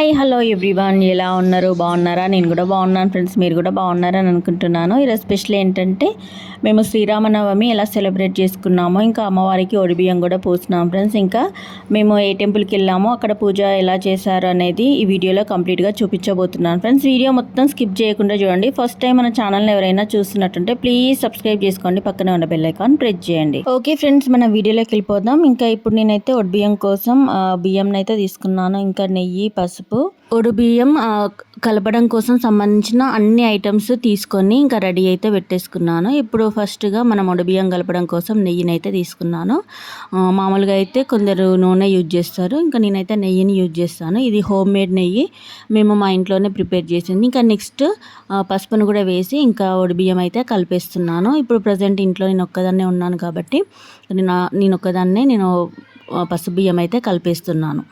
Hi hello everyone. ఎలా ఉన్నారు? బాగున్నారా? నేను కూడా బాగున్నాను ఫ్రెండ్స్. మీరు కూడా బాగున్నారని అనుకుంటున్నాను. ఈరోజు స్పెషల్ ఏంటంటే మేము శ్రీరామనవమి ఎలా సెలబ్రేట్ చేసుకున్నామో ఇంకా అమ్మవారికి ఒడిబియ్యం కూడా పోస్తున్నాం ఫ్రెండ్స్. ఇంకా మేము ఏ టెంపుల్కి వెళ్ళామో అక్కడ పూజ ఎలా చేశారు అనేది ఈ వీడియోలో కంప్లీట్గా చూపించబోతున్నాను ఫ్రెండ్స్. వీడియో మొత్తం స్కిప్ చేయకుండా చూడండి. ఫస్ట్ టైం మన ఛానల్ని ఎవరైనా చూస్తున్నట్టుంటే ప్లీజ్ సబ్స్క్రైబ్ చేసుకోండి. పక్కనే ఉన్న బెల్ ఐకాన్ ప్రెస్ చేయండి. ఓకే ఫ్రెండ్స్ మన వీడియోలోకి వెళ్ళిపోదాం. ఇంకా ఇప్పుడు నేనైతే ఒడిబియ్యం కోసం బియ్యంనైతే అయితే తీసుకున్నాను. ఇంకా నెయ్యి పసుపు ఒడి బియ్యం కలపడం కోసం సంబంధించిన అన్ని ఐటమ్స్ తీసుకొని ఇంకా రెడీ అయితే పెట్టేసుకున్నాను. ఇప్పుడు ఫస్ట్గా మనం ఒడి బియ్యం కలపడం కోసం నెయ్యిని అయితే తీసుకున్నాను మామూలుగా అయితే కొందరు నూనె యూజ్ చేస్తారు. ఇంకా నేనైతే నెయ్యిని యూజ్ చేస్తాను. ఇది హోమ్ మేడ్ నెయ్యి. మేము మా ఇంట్లోనే ప్రిపేర్ చేసింది. ఇంకా నెక్స్ట్ పసుపును కూడా వేసి ఇంకా ఒడి బియ్యం అయితే కలిపేస్తున్నాను. ఇప్పుడు ప్రజెంట్ ఇంట్లో నేను ఒక్కదాన్నే ఉన్నాను కాబట్టి నేను నేను ఒక్కదాన్నే నేను పసుపు బియ్యం అయితే కలిపేస్తున్నాను.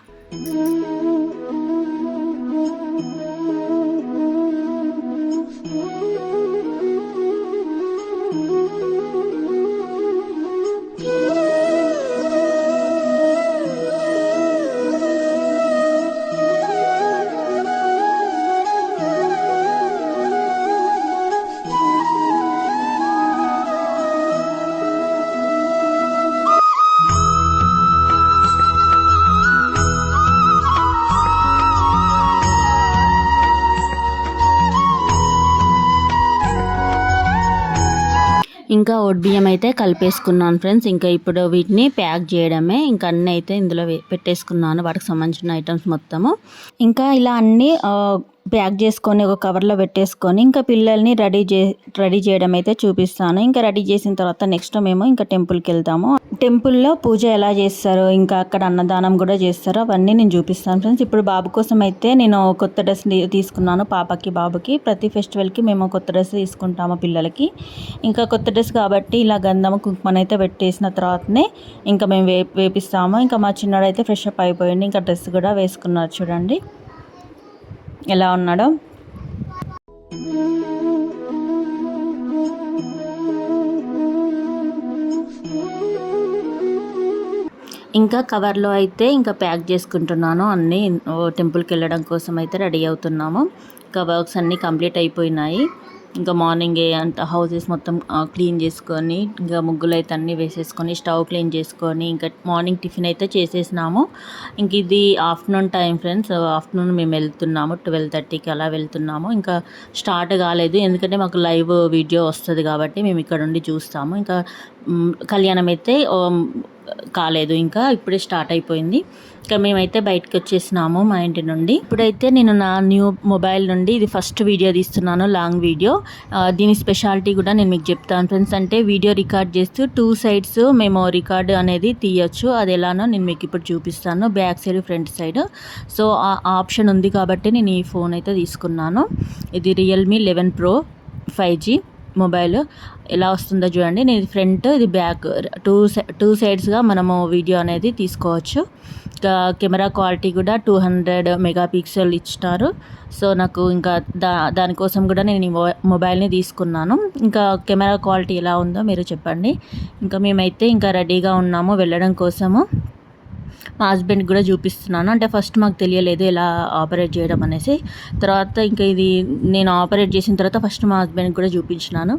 ఇంకా బియ్యం అయితే కలిపేసుకున్నాను ఫ్రెండ్స్. ఇంకా ఇప్పుడు వీటిని ప్యాక్ చేయడమే. ఇంకా అన్నీ అయితే ఇందులో పెట్టేసుకున్నాను. వాటికి సంబంధించిన ఐటమ్స్ మొత్తము. ఇంకా ఇలా అన్నీ ప్యాక్ చేసుకొని ఒక కవర్లో పెట్టేసుకొని ఇంకా పిల్లల్ని రెడీ చే రెడీ చేయడం అయితే చూపిస్తాను. ఇంకా రెడీ చేసిన తర్వాత నెక్స్ట్ మేము ఇంకా టెంపుల్కి వెళ్తాము. టెంపుల్లో పూజ ఎలా చేస్తారో ఇంకా అక్కడ అన్నదానం కూడా చేస్తారో అవన్నీ నేను చూపిస్తాను ఫ్రెండ్స్. ఇప్పుడు బాబు కోసం అయితే నేను కొత్త డ్రెస్ తీసుకున్నాను పాపకి బాబుకి. ప్రతి ఫెస్టివల్కి మేము కొత్త డ్రెస్ తీసుకుంటాము పిల్లలకి. ఇంకా కొత్త డ్రెస్ కాబట్టి ఇలా గంధం కుంకుమని అయితే పెట్టేసిన తర్వాతనే ఇంకా మేము వే వేపిస్తాము. ఇంకా మా చిన్నడైతే ఫ్రెష్ అప్ అయిపోయింది ఇంకా డ్రెస్ కూడా వేసుకున్నారు చూడండి. ఎలా ఉన్నాడో. ఇంకా కవర్లో అయితే ఇంకా ప్యాక్ చేసుకుంటున్నాను. అన్నీ టెంపుల్కి వెళ్ళడం కోసం అయితే రెడీ అవుతున్నాము. ఇంకా వర్క్స్ అన్నీ కంప్లీట్ అయిపోయినాయి. ఇంకా మార్నింగే అంత హౌసెస్ మొత్తం క్లీన్ చేసుకొని ఇంకా ముగ్గులు అయితే అన్నీ వేసేసుకొని స్టవ్ క్లీన్ చేసుకొని ఇంకా మార్నింగ్ టిఫిన్ అయితే చేసేసినాము. ఇంక ఇది ఆఫ్టర్నూన్ టైం ఫ్రెండ్స్. ఆఫ్టర్నూన్ మేము వెళ్తున్నాము ట్వెల్వ్ థర్టీకి అలా వెళ్తున్నాము. ఇంకా స్టార్ట్ కాలేదు ఎందుకంటే మాకు లైవ్ వీడియో వస్తుంది కాబట్టి మేము ఇక్కడ ఉండి చూస్తాము. ఇంకా కళ్యాణం అయితే కాలేదు. ఇంకా ఇప్పుడే స్టార్ట్ అయిపోయింది. ఇంకా మేమైతే బయటకు వచ్చేసినాము మా ఇంటి నుండి. ఇప్పుడైతే నేను నా న్యూ మొబైల్ నుండి ఇది ఫస్ట్ వీడియో తీస్తున్నాను లాంగ్ వీడియో. దీని స్పెషాలిటీ కూడా నేను మీకు చెప్తాను ఫ్రెండ్స్. అంటే వీడియో రికార్డ్ చేస్తూ టూ సైడ్స్ మేము రికార్డ్ అనేది తీయచ్చు. అది ఎలానో నేను మీకు ఇప్పుడు చూపిస్తాను back side front side. So ఆ ఆప్షన్ ఉంది కాబట్టి నేను ఈ ఫోన్ అయితే తీసుకున్నాను. ఇది Realme eleven pro five G mobile ఎలా వస్తుందో చూడండి. నేను ఇది ఫ్రంట్ ఇది బ్యాక్ టూ టూ సైడ్స్గా మనము వీడియో అనేది తీసుకోవచ్చు. ఇంకా కెమెరా క్వాలిటీ కూడా టూ హండ్రెడ్ మెగా పిక్సెల్ ఇచ్చినారు సో నాకు ఇంకా దా దానికోసం కూడా నేను ఈ మొ- మొబైల్ని తీసుకున్నాను. ఇంకా కెమెరా క్వాలిటీ ఎలా ఉందో మీరు చెప్పండి. ఇంకా మేమైతే ఇంకా రెడీగా ఉన్నాము వెళ్ళడం కోసము. మా హస్బెండ్కి కూడా చూపిస్తున్నాను. అంటే ఫస్ట్ మాకు తెలియలేదు ఎలా ఆపరేట్ చేయడం అనేసి. తర్వాత ఇంకా ఇది నేను ఆపరేట్ చేసిన తర్వాత ఫస్ట్ మా హస్బెండ్కి కూడా చూపించినాను.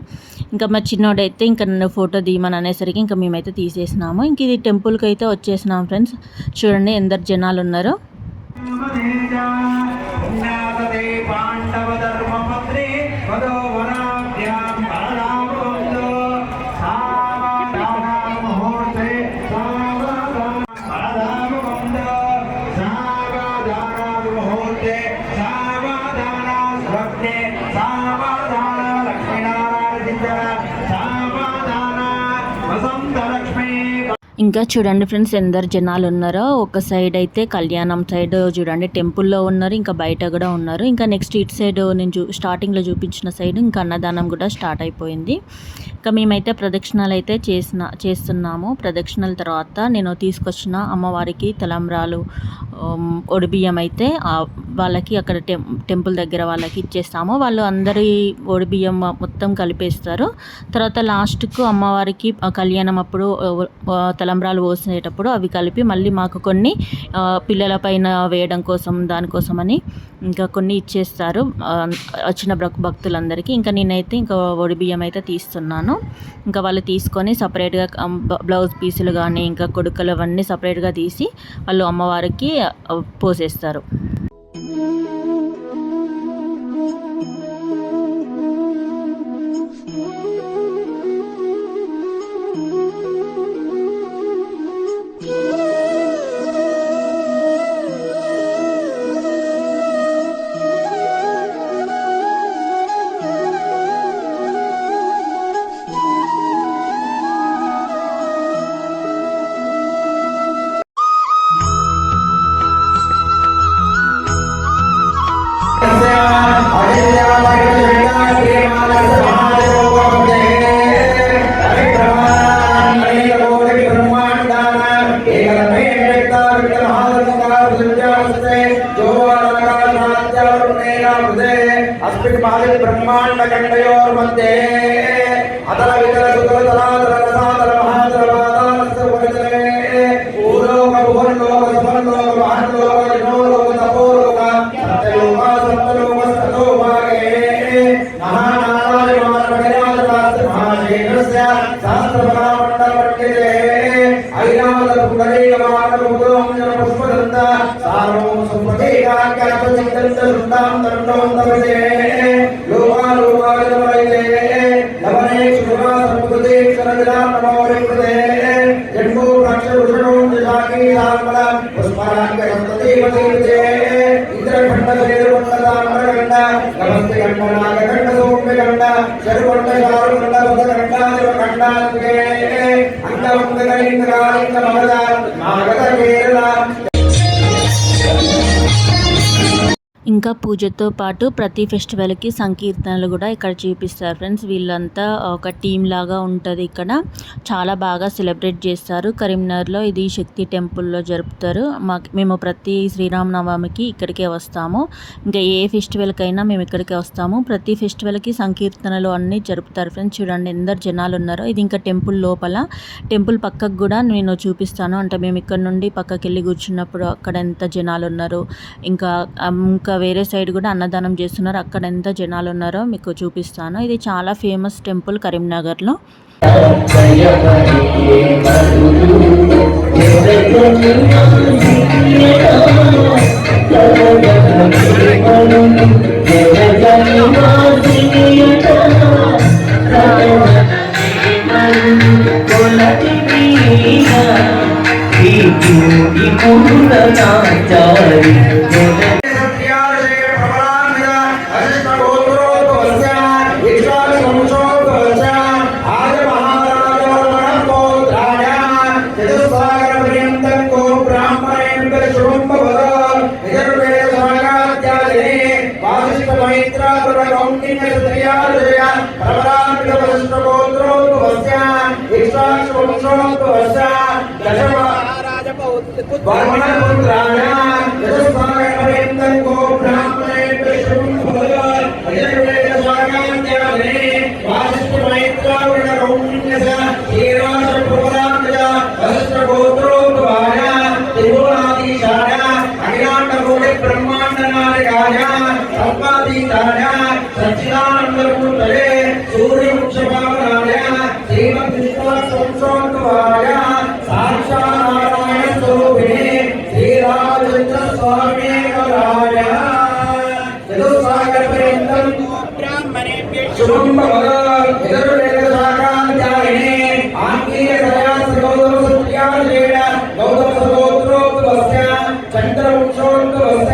ఇంకా మా చిన్నోడైతే ఇంకా నన్ను ఫోటో తీయమని అనేసరికి ఇంకా మేమైతే తీసేసినాము. ఇంక ఇది టెంపుల్కి అయితే వచ్చేసినాం ఫ్రెండ్స్ చూడండి ఎందరు జనాలు ఉన్నారో. ఇంకా చూడండి ఫ్రెండ్స్ ఎందరు జనాలు ఉన్నారో. ఒక సైడ్ అయితే కళ్యాణం సైడ్ చూడండి టెంపుల్లో ఉన్నారు ఇంకా బయట కూడా ఉన్నారు. ఇంకా నెక్స్ట్ ఇటు సైడ్ నేను చూ స్టార్టింగ్లో చూపించిన సైడ్ ఇంకా అన్నదానం కూడా స్టార్ట్ అయిపోయింది. ఇంకా మేమైతే ప్రదక్షిణలు అయితే చేసిన చేస్తున్నాము. ప్రదక్షిణల తర్వాత నేను తీసుకొచ్చిన అమ్మవారికి తలంబ్రాలు ఒడిబియ్యం అయితే వాళ్ళకి అక్కడ టెం టెంపుల్ దగ్గర వాళ్ళకి ఇచ్చేస్తాము. వాళ్ళు అందరి ఒడిబియ్యం మొత్తం కలిపేస్తారు. తర్వాత లాస్ట్కు అమ్మవారికి కళ్యాణం అప్పుడు తలంబ్రాలు పోసేటప్పుడు అవి కలిపి మళ్ళీ మాకు కొన్ని పిల్లల పైన వేయడం కోసం దానికోసమని ఇంకా కొన్ని ఇచ్చేస్తారు. వచ్చిన భక్- భక్తులందరికీ. ఇంకా నేనైతే ఇంకా ఒడిబియ్యం అయితే తీస్తున్నాను. ఇంకా వాళ్ళు తీసుకొని సపరేట్గా బ్లౌజ్ పీసులు కానీ ఇంకా కొడుకలు అవన్నీ సపరేట్గా తీసి వాళ్ళు అమ్మవారికి పోసేస్తారు. మహది బ్రహ్మాండ కండయోర్మంతే అతల వితల సుతల తలాతల రసాతల మహాతల వాదాలస్య ఉపగతనే భూలోక భువన్లోక సుమన్లోక మహన్లోక జనోలోక తపోలోక సత్యలోక సప్తలోక సతోభాగే మహానారాయ మహారాజరాజ మహాశేఖరస్య శాస్త్రపరామండ పండితే ఐరావత పుడరీయ మానవులోంజన పుష్పదంత. సార్వం సుప్రతీకాంకాంత చింతన సుందాం దండం నమస్తే గండ నాగగండ సౌమ్యగండ శరుకొండ చారుకొండ బుధగండ శివఖండాత్మికే అంగవంగలింగరాలింగ మగద మాగద కేరళ ఇంకా పూజతో పాటు ప్రతి ఫెస్టివల్కి సంకీర్తనలు కూడా ఇక్కడ చూపిస్తారు. ఫ్రెండ్స్ వీళ్ళంతా ఒక టీం లాగా ఉంటుంది ఇక్కడ. చాలా బాగా సెలబ్రేట్ చేస్తారు. కరీంనగర్లో ఇది శక్తి టెంపుల్లో జరుపుతారు. మా మేము ప్రతి శ్రీరామనవమికి ఇక్కడికే వస్తాము. ఇంకా ఏ ఫెస్టివల్కైనా మేము ఇక్కడికే వస్తాము. ప్రతి ఫెస్టివల్కి సంకీర్తనలు అన్నీ జరుపుతారు. ఫ్రెండ్స్ చూడండి ఎందరు జనాలు ఉన్నారో. ఇది ఇంకా టెంపుల్ లోపల. టెంపుల్ పక్కకు కూడా నేను చూపిస్తాను. అంటే మేము ఇక్కడ నుండి పక్కకి వెళ్ళి కూర్చున్నప్పుడు అక్కడ ఎంత జనాలు ఉన్నారు. ఇంకా ఇంకా వేరే సైడ్ కూడా అన్నదానం చేస్తున్నారు. అక్కడ ఎంత జనాలు ఉన్నారో మీకు చూపిస్తాను. ఇది చాలా ఫేమస్ టెంపుల్ కరీంనగర్లో. చారి क्षत्रियादयान् परमरान्वितवंशगोत्रोद्भवस्यान् इक्ष्वाकुवंशोद्भवस्यान् दशम वामनपुत्राणाम् సగోత్రోద్భవస్య చంద్రవంశోద్భవస్య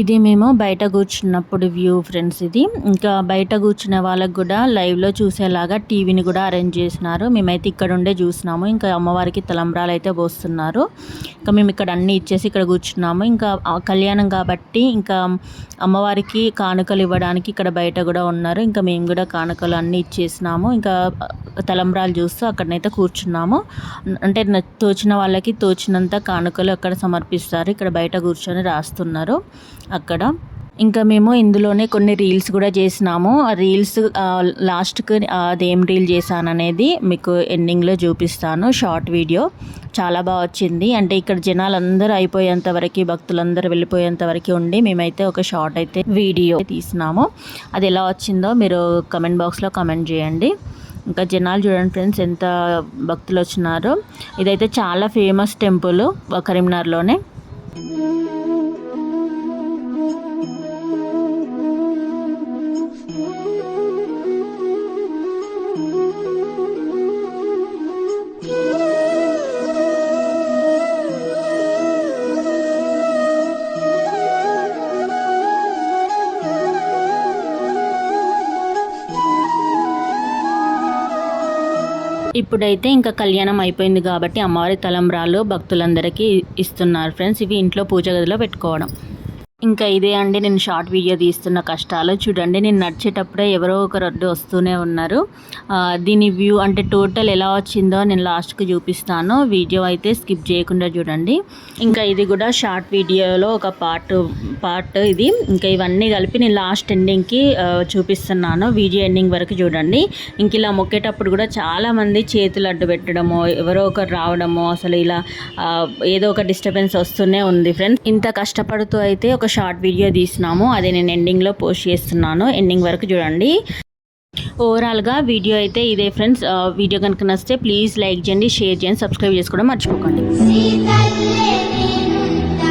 ఇది మేము బయట కూర్చున్నప్పుడు వ్యూ ఫ్రెండ్స్ ఇది. ఇంకా బయట కూర్చునే వాళ్ళకి కూడా లైవ్లో చూసేలాగా టీవీని కూడా అరేంజ్ చేసినారు. మేమైతే ఇక్కడ ఉండే చూసినాము. ఇంకా అమ్మవారికి తలంబ్రాలు అయితే పోస్తున్నారు. ఇంకా మేము ఇక్కడ అన్నీ ఇచ్చేసి ఇక్కడ కూర్చున్నాము. ఇంకా కళ్యాణం కాబట్టి ఇంకా అమ్మవారికి కానుకలు ఇవ్వడానికి ఇక్కడ బయట కూడా ఉన్నారు. ఇంకా మేము కూడా కానుకలు అన్నీ ఇచ్చేసినాము. ఇంకా తలంబ్రాలు చూస్తూ అక్కడనైతే కూర్చున్నాము. అంటే తోచిన వాళ్ళకి తోచినంత కానుకలు అక్కడ సమర్పిస్తారు. ఇక్కడ బయట కూర్చొని రాస్తున్నారు. అక్కడ. ఇంకా మేము ఇందులోనే కొన్ని రీల్స్ కూడా చేసినాము. ఆ రీల్స్ లాస్ట్కి అదేం రీల్ చేశాను అనేది మీకు ఎండింగ్లో చూపిస్తాను. Short video. చాలా బాగా వచ్చింది. అంటే ఇక్కడ జనాలందరూ అయిపోయేంత వరకు భక్తులందరూ వెళ్ళిపోయేంత వరకు ఉండి మేమైతే ఒక షార్ట్ అయితే వీడియో తీసినాము. అది ఎలా వచ్చిందో మీరు కమెంట్ బాక్స్లో కమెంట్ చేయండి. ఇంకా జనాలు చూడండి ఫ్రెండ్స్ ఎంత భక్తులు వచ్చినారో. ఇదైతే చాలా ఫేమస్ టెంపుల్ కరీంనగర్లోనే. ఇప్పుడైతే ఇంకా కళ్యాణం అయిపోయింది కాబట్టి అమ్మవారి తలంబ్రాలు భక్తులందరికీ ఇస్తున్నారు. ఫ్రెండ్స్ ఇవి ఇంట్లో పూజ గదిలో పెట్టుకోవడం. ఇంకా ఇదే అండి నేను షార్ట్ వీడియో తీస్తున్న కష్టాలు. చూడండి నేను నడిచేటప్పుడే ఎవరో ఒకరు అడ్డు వస్తూనే ఉన్నారు. దీని వ్యూ అంటే టోటల్ ఎలా వచ్చిందో నేను లాస్ట్కి చూపిస్తాను. వీడియో అయితే స్కిప్ చేయకుండా చూడండి. ఇంకా ఇది కూడా షార్ట్ వీడియోలో ఒక పార్ట్ పార్ట్ ఇది. ఇంకా ఇవన్నీ కలిపి నేను లాస్ట్ ఎండింగ్కి చూపిస్తున్నాను. వీడియో ఎండింగ్ వరకు చూడండి. ఇంక ఇలా మొక్కేటప్పుడు కూడా చాలామంది చేతులు అడ్డు పెట్టడము ఎవరో ఒకరు రావడము అసలు ఇలా ఏదో ఒక డిస్టర్బెన్స్ వస్తూనే ఉంది ఫ్రెండ్స్. ఇంత కష్టపడుతూ అయితే ఒక షార్ట్ వీడియో తీసినాము. అది నేను ఎండింగ్లో పోస్ట్ చేస్తున్నాను. ఎండింగ్ వరకు చూడండి. ఓవరాల్గా వీడియో అయితే ఇదే ఫ్రెండ్స్ వీడియో కనుక నచ్చితే ప్లీజ్ లైక్ చేయండి షేర్ చేయండి సబ్స్క్రైబ్ చేసుకోవడం మర్చిపోకండి. సీతల్లే నేనుంట